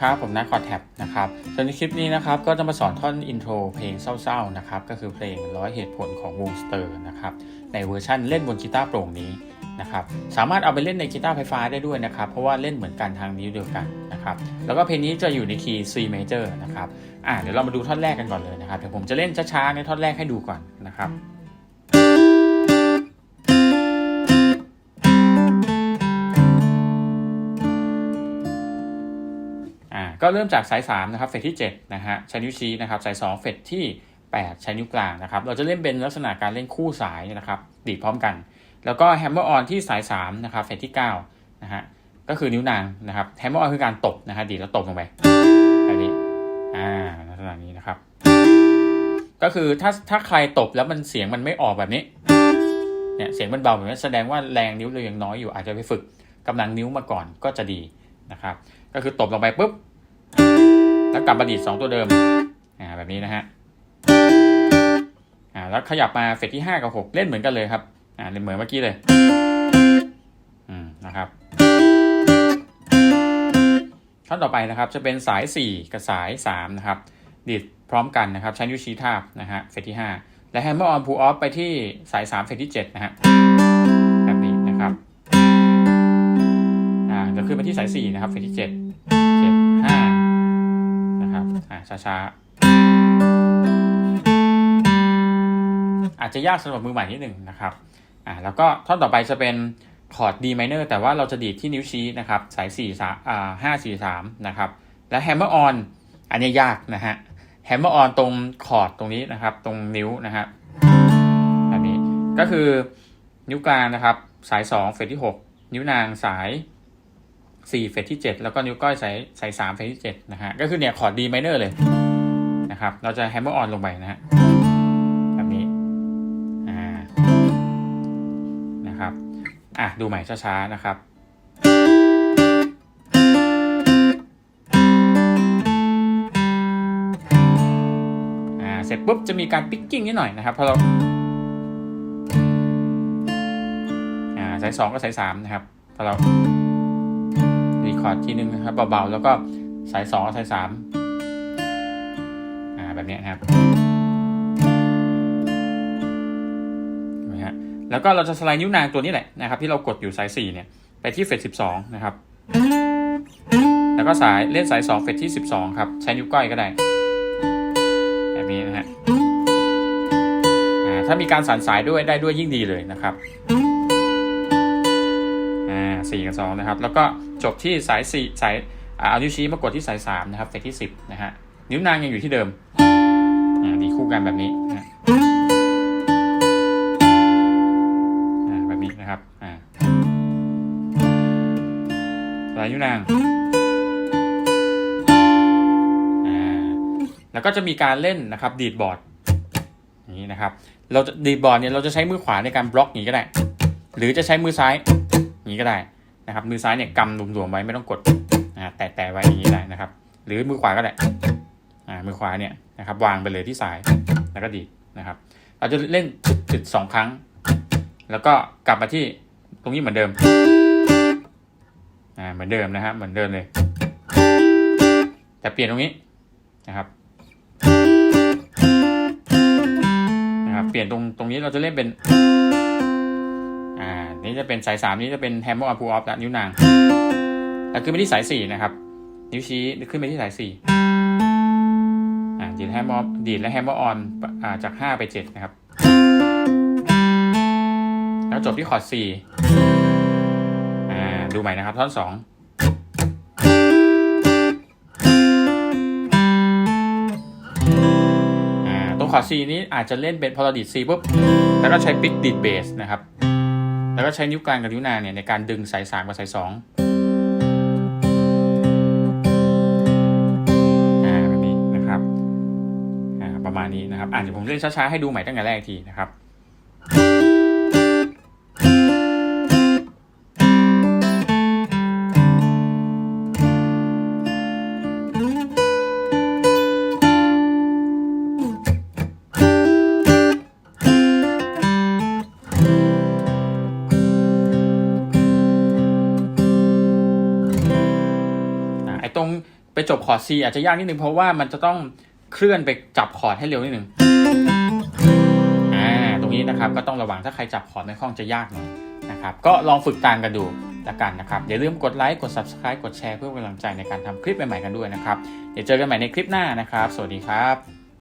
ครับ ผมนักคอร์ดแท็บนะครับสำหรับในคลิปนี้นะครับ ก็จะมาสอนท่อนอินโทรเพลงเศร้าๆนะครับ ก็คือเพลงร้อยเหตุผลของวงสเตอร์นะครับ ในเวอร์ชั่นเล่นบนกีตาร์โปร่งนี้นะครับ สามารถเอาไปเล่นในกีตาร์ไฟฟ้าได้ด้วยนะครับ เพราะว่าเล่นเหมือนกันทางนิ้วเดียวกันนะครับ แล้วก็เพลงนี้จะอยู่ในคีย์ C major นะครับ อ่าเดี๋ยวเรามาดูท่อนแรกกันก่อนเลยนะครับ เดี๋ยวผมจะเล่นช้าๆในท่อนแรกให้ดูก่อนนะครับ ก็เริ่มจากสาย3นะครับเฟสที่7นะฮะใช้นิ้วชี้นะครับสาย2เฟสที่ 8 ใช้นิ้วกลางนะครับเราจะเล่นเป็นลักษณะการเล่นคู่สายนะครับดีดพร้อมกัน แล้วก็แฮมเมอร์ออนที่สาย3นะครับเฟสที่9นะฮะก็คือนิ้วนางนะครับแฮมเมอร์ออนคือการตบนะฮะดีดแล้วตบลงไปแบบนี้อ่าลักษณะนี้นะครับ ก็คือถ้าถ้าใครตบแล้วมันเสียงมันไม่ออกแบบนี้เนี่ยเสียงมันเบาแบบนี้แสดงว่าแรงนิ้วเรายังน้อยอยู่อาจจะไปฝึกกำลังนิ้วมาก่อนก็จะดีนะครับก็คือตบลงไปปุ๊บ แล้วกลับมาดีดสองตัวเดิมอ่าแบบนี้นะฮะอ่าแล้วขยับมาเฟสที่ห้ากับหกเล่นเหมือนกันเลยครับอ่าเล่นเหมือนเมื่อกี้เลยอืมนะครับขั้นต่อไปนะครับจะเป็นสายสี่กับสายสามนะครับ ดิดพร้อมกันนะครับ ใช้ยูชีทาบนะฮะเฟสที่ห้าและแฮมเมอร์ออนพูออฟไปที่สายสามเฟสที่เจ็ดนะฮะแบบนี้นะครับอ่าจะขึ้นไปที่สายสี่นะครับ เฟสที่เจ็ด ช้าๆ อาจจะยากสำหรับมือใหม่นิดหนึ่งนะครับอ่าแล้วก็ท่อนต่อไปจะเป็นคอร์ด D minor แต่ว่าเราจะดีดที่นิ้วชี้นะครับสาย4 3อ่า5 4 3นะครับและ hammer on อันนี้ยากนะฮะ hammer on ตรงคอร์ดตรงนี้นะครับ ตรงนิ้วนะฮะแบบนี้ก็คือนิ้วกลางนะครับ สาย2เฟสที่ 6 นิ้วนางสาย 4เฟสที่ 7 แล้วก็นิ้วก้อยใสายสาย3เฟสที่7นะฮะก็คือเนี่ยคอร์ด D minor เลยนะครับเราจะ hammer on ลงไปนะฮะแบบนี้อ่านะครับอะดูใหม่ช้าๆนะครับอ่าเสร็จปุ๊บจะมีการปิกกิ้งนิดหน่อยนะครับพอเราอ่าสายสองกับสายสามนะครับพอเรา คอร์ดทีนึงนะครับเบาๆ แล้วก็สายสองสายสามอ่าแบบนี้นะครับนไหมฮะแล้วก็เราจะสไลด์นิ้วนางตัวนี้แหละนะครับ ที่เรากดอยู่สายสี่เนี่ยไปที่เฟสสิบสองนะครับ แล้วก็สายเล่นสายสองเฟสที่สิบสองครับ ใช้นิ้วก้อยก็ได้ แบบนี้นะฮะอ่าถ้ามีการสั่นสายด้วยได้ด้วยยิ่งดีเลยนะครับ อ่าสี่กับสองนะครับ แล้วก็จบที่สายสี่สายอ่าเอานิ้วชี้มากดที่สายสามนะครับเฟสที่สิบนะฮะนิ้วนางยังอยู่ที่เดิมอ่าดีคู่กันแบบนี้นะฮะอ่าแบบนี้นะครับอ่าสายนิ้วนางอ่าแล้วก็จะมีการเล่นนะครับดีดบอร์ดนี้นะครับ เราจะดีดบอร์ดเนี่ยเราจะใช้มือขวาในการบล็อกอย่างนี้ก็ได้ หรือจะใช้มือซ้าย นี้ก็ได้นะครับ มือซ้ายเนี่ยกำหลวมๆไว้ไม่ต้องกดอ่าแตะๆไว้อย่างนี้ได้นะครับ หรือมือขวาก็ได้มือขวาเนี่ยนะครับ วางไปเลยที่สายแล้วก็ดีนะครับ เราจะเล่นจุดสองครั้ง แล้วก็กลับมาที่ตรงนี้เหมือนเดิมเหมือนเดิมนะฮะเหมือนเดิมเลย แต่เปลี่ยนตรงนี้นะครับนะครับ เปลี่ยนตรงตรงนี้เราจะเล่นเป็น นี่จะเป็นสายสามนี้จะเป็นแฮมเมอร์ออนพูออฟแล้วนิ้วนางแล้วขึ้นไปที่สายสี่นะครับ นิ้วชี้ขึ้นไปที่สายสี่ดีดแฮมเมอร์ดีดและแฮมเมอร์ออนจากห้าไปเจ็ดนะครับ แล้วจบที่คอร์ดสี่ดูใหม่นะครับ ท่อนสองตรงคอร์ด C นี้อาจจะเล่นเป็นพอเราดีด C ปุ๊บ แล้วก็ใช้ปิกดีดเบสนะครับ แล้วก็ใช้นิ้วกลางกับนิ้วนางเนี่ยในการดึงสายสามกับสายสองอ่าแบบนี้นะครับอ่าประมาณนี้นะครับอ่าเดี๋ยวผมเล่นช้าๆให้ดูใหม่ตั้งแต่แรกอีกทีนะครับ ไอ้ตรงไปจบคอร์ด C อาจจะยากนิดนึงเพราะว่ามันจะต้องเคลื่อนไปจับคอร์ดให้เร็วนิดนึงอ่าตรงนี้นะครับก็ต้องระวังถ้าใครจับคอร์ดไม่คล่องจะยากหน่อยนะครับก็ลองฝึกตามกันดูละกันนะครับอย่าลืมกดไลค์กด subscribe กดแชร์เพื่อเป็นกำลังใจในการทำคลิปใหม่ๆกันด้วยนะครับ เดี๋ยวเจอกันใหม่ในคลิปหน้านะครับ สวัสดีครับ